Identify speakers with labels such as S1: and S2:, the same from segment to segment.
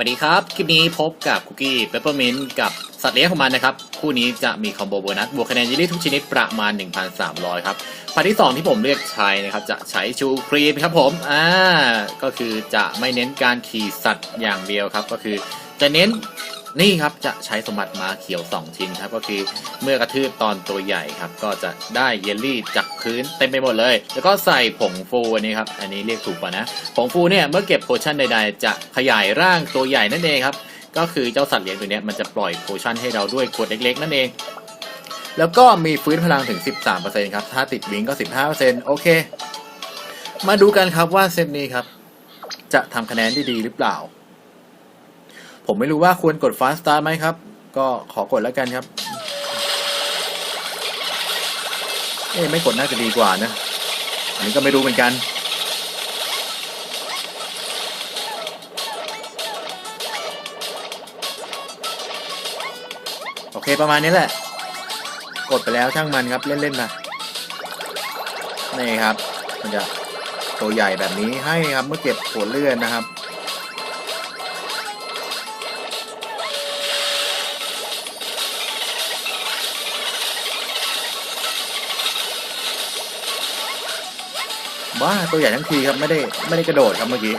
S1: สวัสดีครับ คลิปนี้พบกับคุกกี้เปปเปอร์มินกับสัตว์เลี้ยงของมันนะครับ คู่นี้จะมีคอมโบโบนัสบวกคะแนนยลลี่ทุกชนิดประมาณ 1,300 ครับพาร์ทที่ 2 ที่ผมเลือกใช้นะครับ จะใช้ชูครีมครับผม อ่า ก็คือจะไม่เน้นการขี่สัตว์อย่างเดียวครับ ก็คือจะเน้น นี่ครับจะใช้สมบัติมาเขียว 2 ชิ้นครับก็คือเมื่อกระทืบตอนตัวใหญ่ครับ ก็จะได้เยลลี่จากพื้นเต็มไปหมดเลย แล้วก็ใส่ผงฟูอันนี้ครับอันนี้เรียกถูกป่ะนะผงฟูเนี่ยเมื่อเก็บโพชั่นใด ๆ จะขยายร่างตัวใหญ่นั่นเองครับก็คือเจ้าสัตว์เลี้ยงตัวนี้มันจะปล่อยโพชั่นให้เราด้วยขวดเล็ก ๆ นั่นเองแล้วก็มีฟื้นพลังถึง 13%ครับ ถ้าติดวิงก็ 15%โอเค มาดูกันครับว่าเซตนี้ครับ จะทำคะแนนได้ดีหรือเปล่า ผมไม่รู้ว่าควรกด fast start ไหมครับ ก็ขอกดแล้วกันครับ เอ๊ะไม่กดน่าจะดีกว่านะ อันนี้ก็ไม่รู้เหมือนกันโอเคประมาณนี้แหละ กดไปแล้วช่างมันครับ เล่นๆมานี่ครับ มันจะตัวใหญ่แบบนี้ให้ครับเมื่อเก็บผลเลื่อนนะครับ บ้าตัวใหญ่ทั้งทีครับไม่ได้ไม่ได้กระโดดครับเมื่อกี้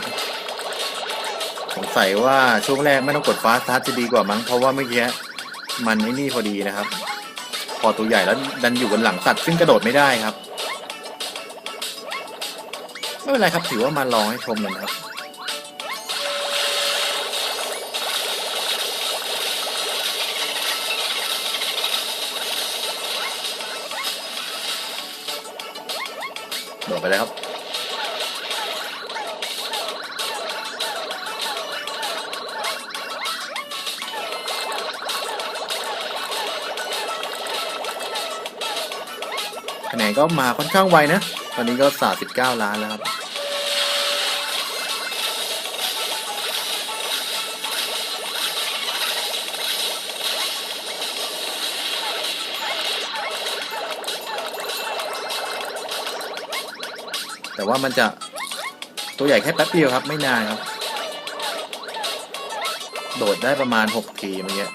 S1: สงสัยว่าช่วงแรกไม่ต้องกดฟ้าสต์ทัจะดีกว่ามั้งเพราะว่าเมื่อกี้มันไอ้นี่พอดีนะครับ พอตัวใหญ่แล้วดันอยู่บนหลังสัตว์ซึ่งกระโดดไม่ได้ครับไม่เป็นไรครับถือว่ามาลองให้ชมกันครับโดดไปเลยครับ คะแนนก็มาค่อนข้างไวนะ ตอนนี้ก็39ล้านแล้วครับแต่ว่ามันจะตัวใหญ่แค่แป๊บเดียวครับ ไม่นานครับ โดดได้ประมาณ6ทีเมื่อกี้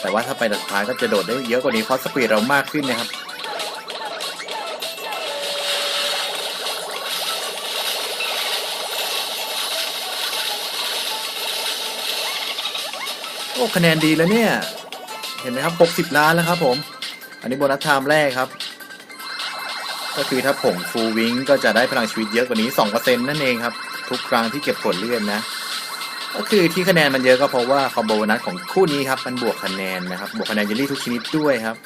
S1: แต่ว่าถ้าไปสุดท้ายก็จะโดดได้เยอะกว่านี้เพราะสปีดเรามากขึ้นนะครับ อ้คะแนนดีแล้วเนี่ย เห็นไหมครับ 60 ล้านแล้วครับผม อันนี้โบนัสไทม์แรกครับ ก็คือถ้าผงฟูลวิงก็จะได้พลังชีวิตเยอะกว่านี้ 2%นั่นเองครับ ทุกครั้งที่เก็บผลเลื่อนนะ ก็คือที่คะแนนมันเยอะก็เพราะว่าคอมโบนัสของคู่นี้ครับ มันบวกคะแนนนะครับ บวกคะแนนเยลลี่ทุกชนิดด้วยครับ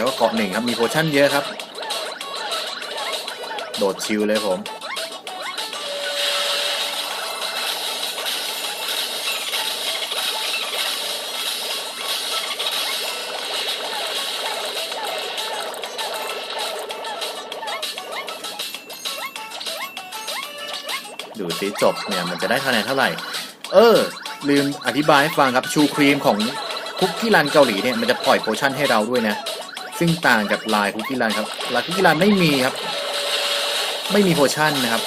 S1: แล้วก็เกาะหนึ่งครับ มีโพชั่นเยอะครับ โดดชิลเลยผมดูสิจบเนี่ยมันจะได้คะแนนเท่าไหร่ เออ ลืมอธิบายให้ฟังครับชูครีมของคุกกี้รันเกาหลีเนี่ยมันจะปล่อยโพชั่นให้เราด้วยนะ ซึ่งต่างกับลายคุกกี้รันครับลายคุกกี้รันไม่มีครับ ไม่มีโพชั่นนะครับ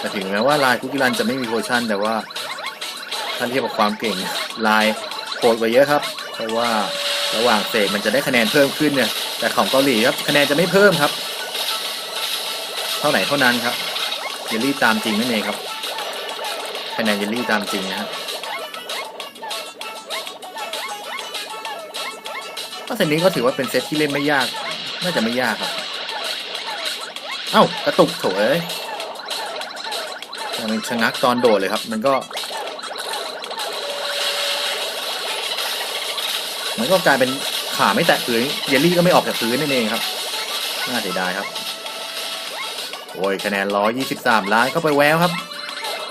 S1: แต่ถึงแม้ว่าลายคุกกี้รันจะไม่มีโพชั่นแต่ว่าถ้าเทียบกับความเก่งลายโหดกว่าเยอะครับ เพราะว่าระหว่างเสกมันจะได้คะแนนเพิ่มขึ้นเนี่ย แต่ของเกาหลีครับคะแนนจะไม่เพิ่มครับ เท่าไหร่เท่านั้นครับเยลลี่ตามจริงนั่นเองครับคะแนนเยลลี่ตามจริงนะครับก็เซตนี้ก็ถือว่าเป็นเซตที่เล่นไม่ยาก น่าจะไม่ยากครับ เอ้ากระตุกโถเอ้ยมันชะงักตอนโดดเลยครับ มันก็ มันก็กลายเป็นขาไม่แตะพื้นเยลลี่ก็ไม่ออกจากพื้นนั่นเองครับ น่าเสียดายครับ โอ้ยคะแนน 123 ล้านเข้าไปแววครับ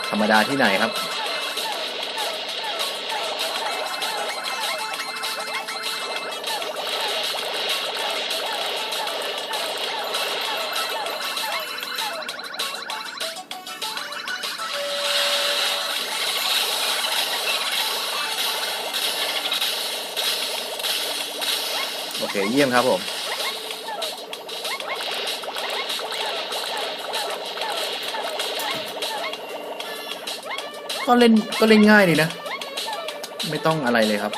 S1: ธรรมดาที่ไหนครับ อเคเยี่ยมครับผมก็เล่นก็เล่นง่ายดีนะ ไม่ต้องอะไรเลยครับ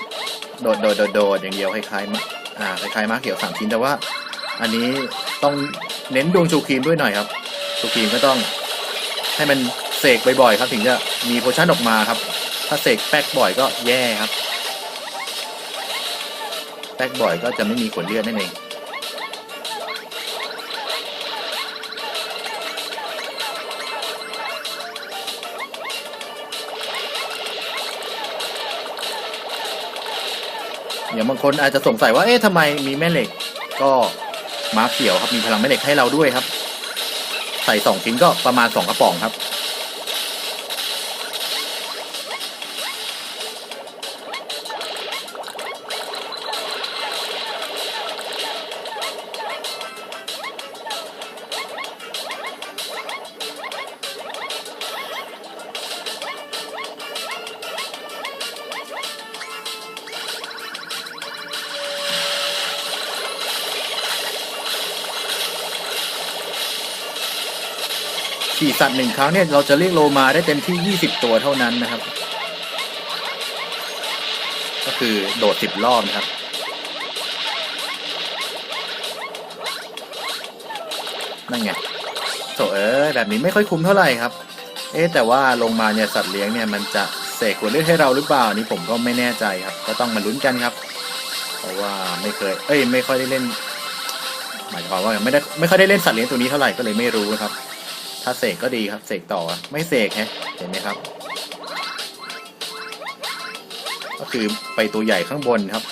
S1: โดดโดดโดดโดดอย่างเดียวคล้ายๆมะอ่าคล้ายๆมาเขียวสามชิ้นแต่ว่า อันนี้ต้องเน้นดวงชูครีมด้วยหน่อยครับชูครีมก็ต้องให้มันเสกบ่อยๆครับ ถึงจะมีโพชั่นออกมาครับ ถ้าเสกแป๊กบ่อยก็แย่ครับ แป๊กบ่อยก็จะไม่มีผลเลือดนั่นเองอย่างบางคนอาจจะสงสัยว่า เอ๊ะทำไมมีแม่เหล็ก ก็ม้าเขียวครับ มีพลังแม่เหล็กให้เราด้วยครับ ใส่สองชิ้นก็ประมาณสองกระป๋องครับ ขี่สัตว์หนึ่งครั้งเนี่ยเราจะเรียกโลมาได้เต็มที่ 20 ตัวเท่านั้นนะครับ ก็คือโดด 10 รอบนะครับ นั่นไงโถเอ้ยแบบนี้ไม่ค่อยคุ้มเท่าไหร่ครับ เอ๊แต่ว่าลงมาเนี่ยสัตว์เลี้ยงเนี่ยมันจะเสกขวเลือดให้เราหรือเปล่านี่ผมก็ไม่แน่ใจครับ ก็ต้องมาลุ้นกันครับ เพราะว่าไม่เคย เอ้ย ไม่ค่อยได้เล่น หมายความว่าไม่ได้ไม่ค่อยได้เล่นสัตว์เลี้ยงตัวนี้เท่าไหร่ก็เลยไม่รู้ครับ ถ้าเสกก็ดีครับ เสกต่อไม่เสกฮะเห็นไหมครับ ก็คือไปตัวใหญ่ข้างบนครับ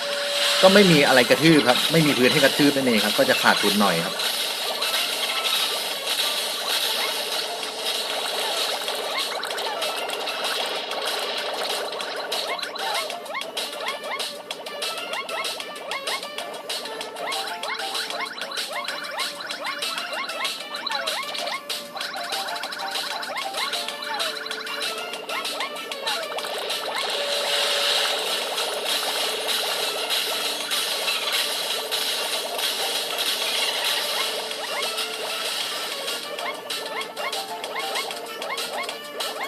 S1: ก็ไม่มีอะไรกระทืบครับ ไม่มีพื้นให้กระทืบนั่นเองครับ ก็จะขาดทุนหน่อยครับ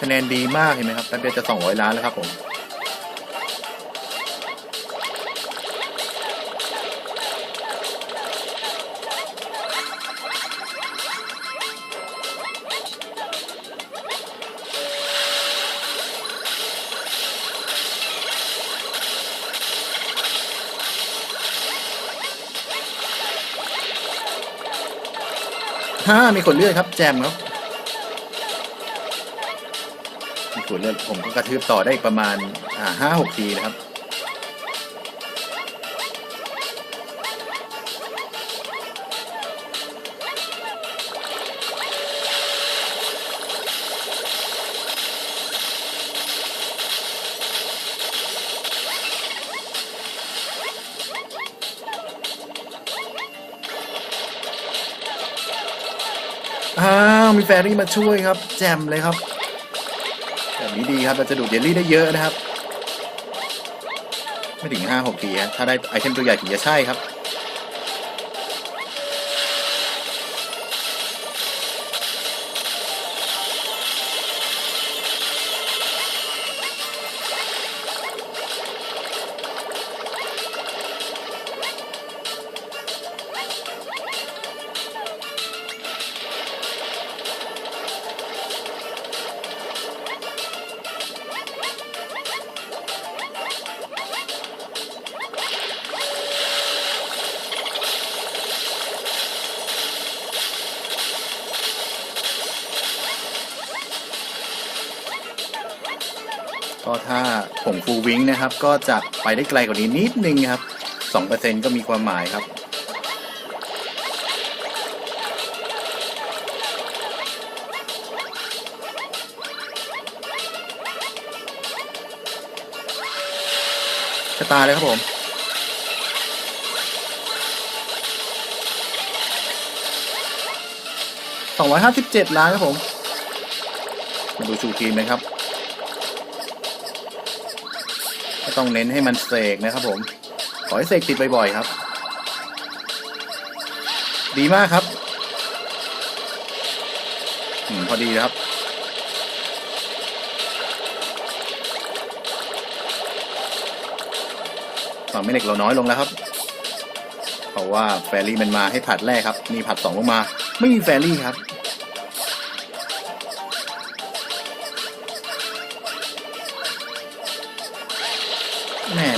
S1: คะแนนดีมากเห็นไหมครับแป๊บเดียวจะ 200 ล้านแล้วครับผมฮ่ามีคนเลือดครับ แจมครับ มีขวดเลือดผมก็กระทืบต่อได้อีกประมาณอ่าห้าหกทีนะครับอ้าวมีแฟรี่มาช่วยครับ แจมเลยครับ นี้ดีครับ เราจะดูดเยลลี่ได้เยอะนะครับ ไม่ถึงห้าหกทีฮะถ้าได้ไอเทมตัวใหญ่ถึงจะใช่ครับ ถ้าผงฟูวิงนะครับ ก็จะไปได้ไกลกว่านี้นิดนึงครับสองเปอร์เซ็นก็มีความหมายครับจะตายเลยครับผม สองร้อยห้าสิบเจ็ดล้านครับผม มาดูชูครีมนะครับ ต้องเน้นให้มันเสกนะครับผม ขอให้เสกติดบ่อยๆครับ
S2: ดีมากครับอพอดีครับ ฝั่งแม่เหล็กเราน้อยลงแล้วครับ เพราะว่าแฟรี่มันมาให้ผัดแรกครับมีผัดสองลงมา ไม่มีแฟรี่ครับ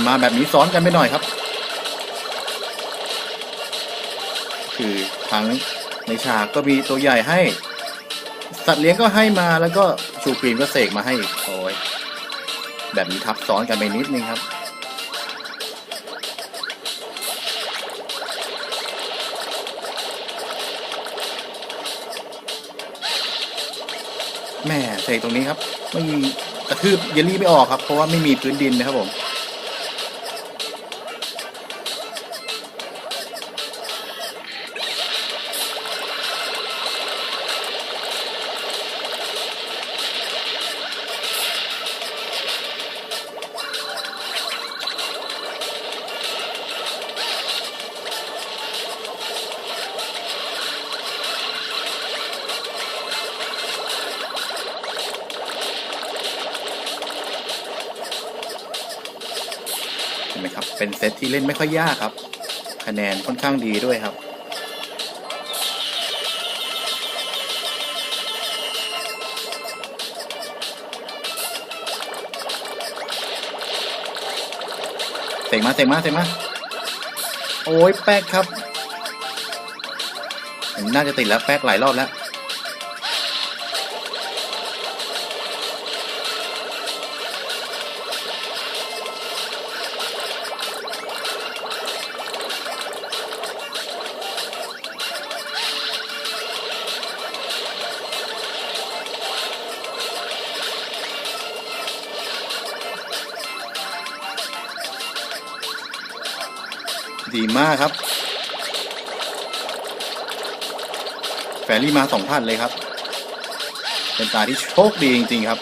S2: มาแบบนี้ซ้อนกันไปหน่อยครับ คือทั้งในฉากก็มีตัวใหญ่ให้ สัตว์เลี้ยงก็ให้มาแล้วก็ชูครีมก็เสกมาให้อีกโอ้ยแบบนี้ทับซ้อนกันไปนิดนึงครับแม่เสกตรงนี้ครับ ไม่มีกระทืบเยลลี่ไม่ออกครับ เพราะว่าไม่มีพื้นดินนะครับผม เป็นเซตที่เล่นไม่ค่อยยากครับ คะแนนค่อนข้างดีด้วยครับ เสกมาเสกมาเสกมา โอ้ยแป๊กครับอันนี้น่าจะติดแล้วแป๊กหลายรอบแล้ว ดีมากครับแฟรี่มาสองพันเลยครับ เป็นตาที่โชคดีจริง ๆ ครับ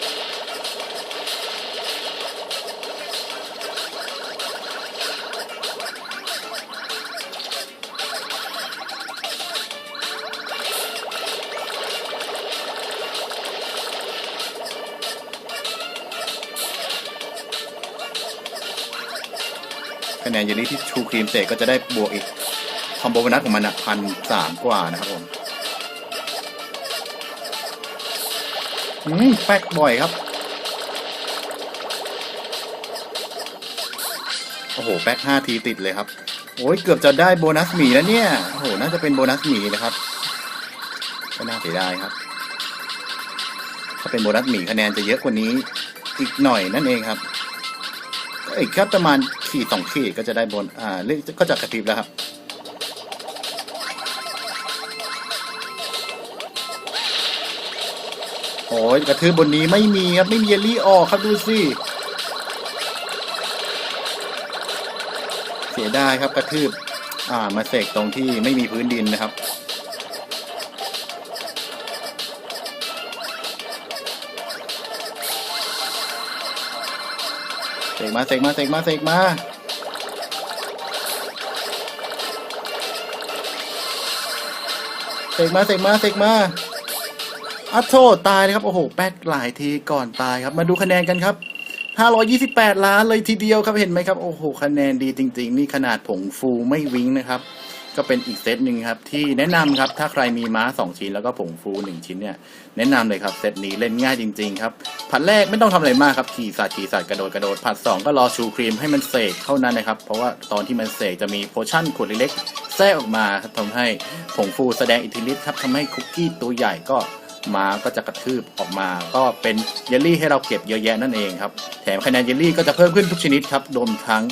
S2: คะแนนเยลลี่ที่ชูครีมเสกก็จะได้บวกอีกคอมโบนัสของมันอะพันสามกว่านะครับผมอืมแป๊กบ่อยครับโอ้โหแป๊กห้าทีติดเลยครับโอ้ยเกือบจะได้โบนัสหมีแล้วเนี่ยโอ้โหน่าจะเป็นโบนัสหมีนะครับก็น่าเสียดายครับ ถ้าเป็นโบนัสหมีคะแนนจะเยอะกว่านี้อีกหน่อยนั่นเองครับ อีกครับประมาณขีดสองขีดก็จะได้บนอ่าเลขก็จะกระพริบแล้วครับโอ้ยกระทืบบนนี้ไม่มีครับ ไม่มีเยลลี่ออกครับดูสิเสียดายครับกระทืบอ่ามาเสกตรงที่ไม่มีพื้นดินนะครับ สกมาเสกมาเสกมาเสกมาเสกมาเสกมาเสกมาอัพโทษตายนะครับ โอ้โห แป๊กหลายทีก่อนตายครับ มาดูคะแนนกันครับ 528 ล้านเลยทีเดียวครับเห็นไหมครับ โอ้โห คะแนนดีจริง ๆ นี่ขนาดผงฟูไม่วิ้งนะครับ ก็เป็นอีกเซตหนึ่งครับที่แนะนำครับถ้าใครมีม้า 2 ชิ้นแล้วก็ผงฟู 1 ชิ้นเนี่ยแนะนำเลยครับเซตนี้เล่นง่ายจริง ๆ ครับผัดแรกไม่ต้องทำอะไรมากครับขี่สัตว์ขี่สัตว์กระโดดกระโดดผัด 2 ก็รอชูครีมให้มันเสกเท่านั้นนะครับ เพราะว่าตอนที่มันเสกจะมีโพชั่นขวดเล็กๆแทรกออกมาครับทำให้ผงฟูแสดงอิทธิฤทธิ์ครับทำให้คุกกี้ตัวใหญ่ก็ ม้าก็จะกระทืบออกมา ก็เป็นเยลลี่ให้เราเก็บเยอะแยะนั่นเองครับ แถมคะแนนเยลลี่ก็จะเพิ่มขึ้นทุกชนิดครับรวมทั้ง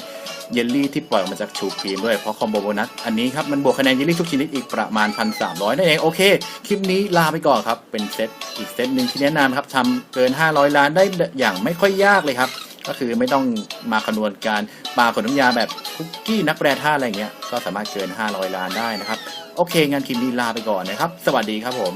S2: เยลลี่ที่ปล่อยออกมาจากชูครีมด้วยเพราะคอมโบโบนัสอันนี้ครับ มันบวกคะแนนเยลลี่ทุกชนิดอีกประมาณ 1,300 นั่นเอง โอเค คลิปนี้ลาไปก่อนครับ เป็นเซตอีกเซตหนึ่งที่แนะนำครับทำเกิน 500 ล้านได้อย่างไม่ค่อยยากเลยครับ ก็คือไม่ต้องมาคำนวณการปาขนน้ำยาแบบคุกกี้นักแปรธาตุอะไรเงี้ยก็สามารถเกิน 500 ล้านได้นะครับ โอเคงานคลิปนี้ลาไปก่อนนะครับ สวัสดีครับผม